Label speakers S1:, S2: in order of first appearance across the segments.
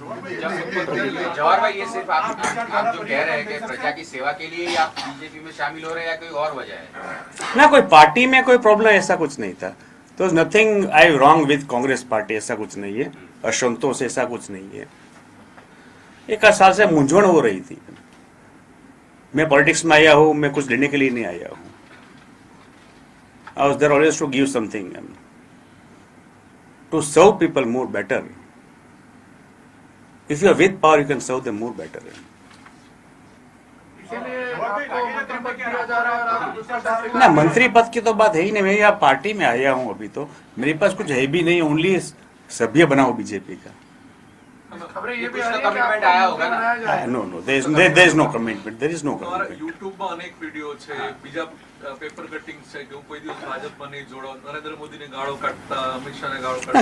S1: जवाहर भाई, ये सिर्फ़ आप आप जो कह रहे हैं कि प्रजा की सेवा के लिए आप बीजेपी में शामिल हो रहे हैं या कोई और वजह है?
S2: ना, कोई पार्टी में कोई प्रॉब्लम ऐसा कुछ नहीं था। तो nothing I wrong with Congress party ऐसा कुछ नहीं है। असंतोष, ऐसा कुछ नहीं है। एक साल से मूंझवण हो रही थी। मैं पॉलिटिक्स में आया हूँ, मैं कुछ लेने के लिए नहीं आया हूँ। I was there always to give something to serve people more
S3: better आपको मंत्री पद दिया जा रहा है और आप दूसरा दावे
S2: ना मंत्री पद की तो बात है ही नहीं मैं यहाँ पार्टी में आया हूँ अभी तो मेरे पास कुछ है भी नहीं ओनली सभ्य बनाओ बीजेपी का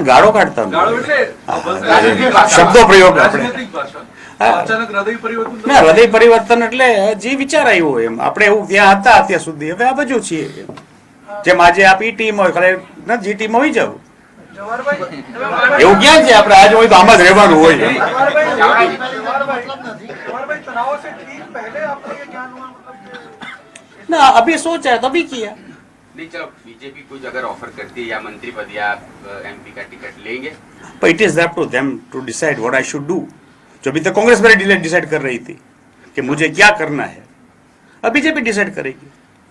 S4: ગાળો કાઢતા
S2: શબ્દો પ્રયોગ આપણે
S4: પરિવર્તન
S2: ના હૃદય પરિવર્તન એટલે જે વિચાર આવ્યો એમ આપણે એવું ત્યાં હતા અત્યાર સુધી હવે આ બાજુ છીએ જેમ આજે આ પી ટીમ હોય ખાલી ના ટીમ હોય જવું એવું ક્યાં છે આપણે આજ હોય તો આમાં જ રહેવાનું હોય એમ.
S3: जवाहरभाई जवाहरभाई जवाहरभाई चुनाव से ठीक पहले आपको ये ज्ञान हुआ मतलब कि
S2: ना अभी सोचा है तभी किया
S1: नहीं चलो बीजेपी कुछ अगर ऑफर करती है या मंत्री पद या एमपी का टिकट लेंगे
S2: but it is up to them to decide what I should do. जो अभी तक कांग्रेस मेरे डिसाइड कर रही थी कि मुझे क्या करना है अब बीजेपी डिसाइड करेगी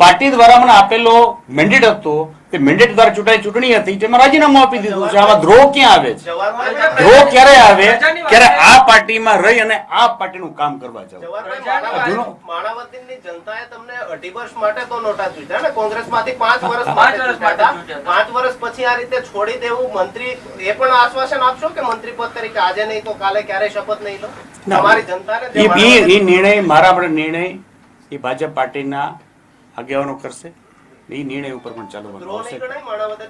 S2: પાર્ટી દ્વારા મને આપેલો મેન્ડેટ હતો તે મેન્ડેટ દ્વારા ચૂંટાઈ ચૂંટણી હતી તેમાં રાજીનામું આપી દીધું છે. આવા દ્રોહ ક્યાં આવે છે? દ્રોહ ક્યારે આવે? ક્યારે આ પાર્ટીમાં રહી અને આ પાર્ટીનું કામ કરવા જવું?
S5: માણાવતીની જનતાએ તમને અઢી વર્ષ માટે તો નોટા ચૂંટ્યા ને? કોંગ્રેસમાંથી પાંચ વર્ષ
S6: પાંચ
S5: માટે. પાંચ વર્ષ પછી આ રીતે છોડી દેવું મંત્રી એ પણ આશ્વાસન આપશો કે મંત્રી પદ તરીકે આજે નહીં તો કાલે ક્યારે શપથ નહીં લો. તમારી જનતાને
S2: એ નિર્ણય મારા નિર્ણય એ ભાજપ પાર્ટીના આગેવાનો કરશે. એ નિર્ણય ઉપર પણ ચાલુ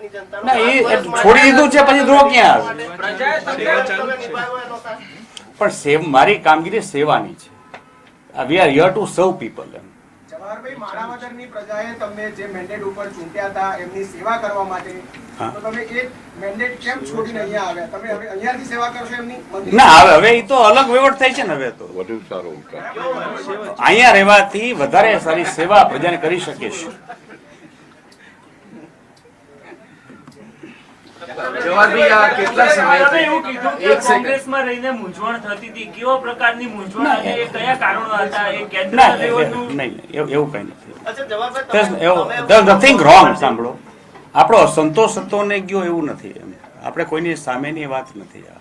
S5: જનતાનો?
S2: ના, એ- છોડી દીધું છે, પછી દ્રોહ ક્યાં આવે? પણ સેવ મારી કામગીરી સેવાની છે. We are here to serve people એમ
S7: જવાહરભાઈ માણાવદરની પ્રજાએ તમને જે મેન્ડેટ ઉપર ચૂંટ્યા હતા એમની સેવા કરવા માટે તો તમે એ મેન્ડેટ કેમ છોડીને અહીંયા આવ્યા? તમે હવે અહીંયાથી સેવા કરશો એમની
S2: ના હવે હવે એ તો અલગ વહીવટ થાય છે ને હવે તો.
S8: વધુ સારું
S2: અહીંયા રહેવાથી વધારે સારી સેવા પ્રજાને કરી શકે છે.
S1: જવાહરભાઈ આ કેટલા
S9: જવાહરભાઈ એવું કીધું કે કોંગ્રેસમાં રહીને મૂંઝવણ થતી હતી. કેવા પ્રકારની મૂંઝવણ હતી? એ કયા કારણો હતા? એ કેન્દ્ર લેવલનું?
S2: નહીં નહીં, એવું એવું નથી.
S5: અચ્છા, જવાહરભાઈ,
S2: There's
S5: તમે-
S2: એવું-
S5: તમે-
S2: there's nothing wrong સાંભળો. આપણો અસંતોષ હતો ને ગયો એવું નથી. એમ આપણે કોઈની સામેની વાત નથી આ.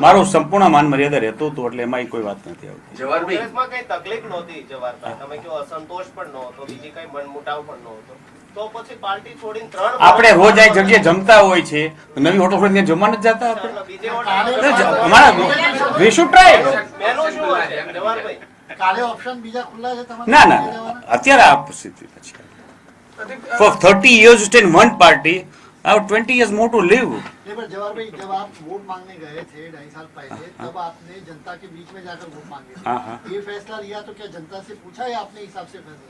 S2: મારું સંપૂર્ણ માન મર્યાદા રહેતું હતું એટલે એમાં કોઈ વાત નથી આવતી.
S1: જવાહરભાઈ
S5: તકલીફ નહોતી જવાહરભાઈ તમે અસંતોષ પણ નહોતો બીજી કઈ મનમુટાવ પણ નહોતો. તો પછી પાર્ટી છોડીને ત્રણ
S2: આપણે રોજ આ જગ્યાએ જમતા હોય છે તો નવી હોટલ ખોલીને ત્યાં જમવા નથી જતા આપણે
S5: બીજે હોટલ-
S2: એટલે જ- અમારા વી શુડ ટ્રાય
S5: મેનુ શું હશે જવાહરભાઈ
S10: કાલે ઓપ્શન બીજા ખુલ્લા છે તમારે
S2: ના ના અત્યારે આ પરિસ્થિતિ પછી
S3: Pradeep
S2: For 30 years to stay in one party, I have 20 years more to live.
S10: नहीं पर जवाहर भाई जब आप वोट मांगने गए थे ढाई साल पहले तब आपने जनता के बीच में जाकर वोट मांगे थे
S2: हाँ, हाँ।
S10: ये फैसला लिया तो क्या जनता से पूछा या अपने हिसाब से फैसला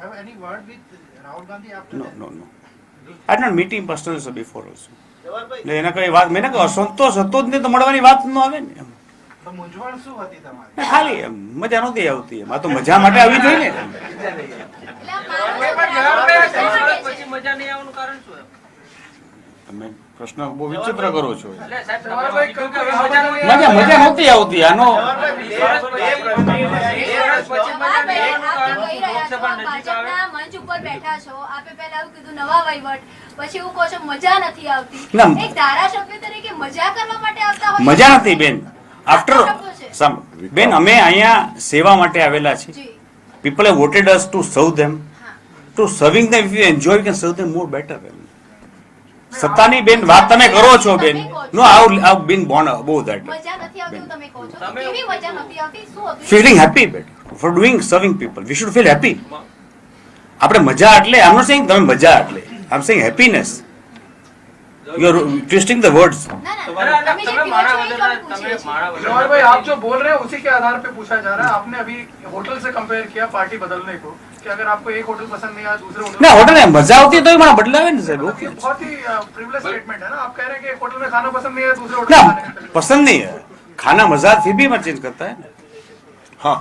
S7: have any word with Rahul Gandhi after
S2: no
S7: that?
S2: No no not met meeting personally so before
S5: also.
S2: એટલે એના કઈ વાત મેં કહ્યું અસંતોષ હતો જ નહીં તો મળવાની વાત ન આવે ને. એમ.
S7: તો મૂંઝવણ શું હતી તમારી?
S2: ના, ખાલી એમ મજા નહોતી આવતી એમ. આ તો મજા માટે આવી જોઈએ ને.
S6: પછી મજા નહીં આવવાનું કારણ શું એમ?
S2: તમે પ્રશ્ન બહુ વિચિત્ર કરો છો.
S6: મજા
S2: મજા નહોતી આવતી આનો.
S11: મંચ ઉપર બેઠા છો આપે પહેલા એવું કીધું નવા વહીવટ પછી એવું કહો છો મજા નથી આવતી. એક ધારાસભ્ય તરીકે મજા કરવા માટે આવતા હોય
S2: મજા નથી બેન. આફ્ટર બેન અમે અહીંયા સેવા માટે આવેલા છીએ. People voted us to to
S11: serve
S2: to હા. Them enjoy you can serve them more better સત્તાની બેન વાત તમે કરો છો બેન નો આઈ આવ બીન બોર્ન અબોવ ધેટ
S11: મજા નથી આવતી એવું તમે કહો છો તો
S6: તમે-
S11: કેવી મજા નથી આવતી શું હતું
S2: feeling happy but for doing serving people we should feel happy આપણે મજા એટલે આમ નોટ સેઇંગ તમે મજા એટલે આમ saying happiness you are twisting the words
S11: ના ના
S6: ના, ના,
S11: તમે જે
S6: તમે
S11: કહો
S6: મારા
S11: છો એ
S6: વગરના-
S11: તમે
S6: તમે
S11: પૂછીએ છીએ.
S6: મારા વગરના-
S3: जवाहर भाई आप जो बोल रहे हैं उसी के आधार पे पूछा जा रहा है आपने अभी होटल से कंपेयर किया पार्टी बदलने को कि अगर आपको एक होटल पसंद नहीं आया दूसरे होटल
S2: ના હોટલ મજા આવતી તો પણ બદલાવે ને સાહેબ
S3: ये बहुत ही प्रिविलेज स्टेटमेंट है ना आप कह रहे हैं कि एक होटल में खाना पसंद नहीं है दूसरे होटल
S2: ना
S3: में खाने का
S2: पसंद नहीं है खाना मजा फिर भी मैं चेंज करता है ना
S8: હા